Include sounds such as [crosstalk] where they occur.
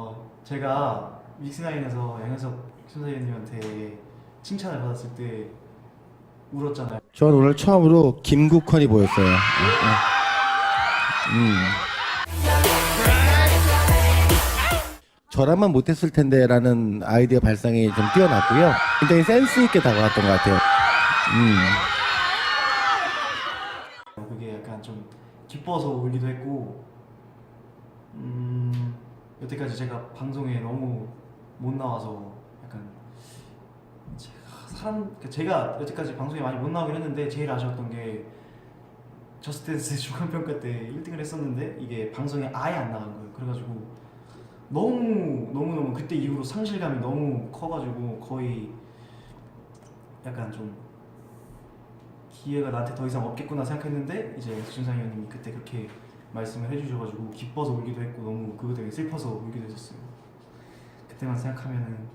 어, 제가 믹스나인에서 양현석 선생님한테 칭찬을 받았을 때 울었잖아요. 전 오늘 처음으로 김국환이 보였어요. 음. 저라면 못했을 텐데라는 아이디어 발상이 좀 뛰어났고요. 굉장히 센스 있게 다가왔던 것 같아요. 음. 그게 약간 좀 기뻐서 울기도 했고, 음, 여태까지 제가 방송에 너무 못 나와서 약간 제가 사람 그러니까 제가 여태까지 방송에 많이 못 나오긴 했는데 제일 아쉬웠던 게 저스트댄스 [laughs] 중간평가 때 1등을 했었는데 이게 방송에 아예 안 나간 거예요. 그래가지고 너무 너무 너무 그때 이후로 상실감이 너무 커가지고 거의 약간 좀 기회가 나한테 더 이상 없겠구나 생각했는데 이제 준상이 형님이 그때 그렇게 말씀을 해주셔가지고 기뻐서 울기도 했고 너무 그것 때문에 슬퍼서 울기도 했었어요. 그때만 생각하면은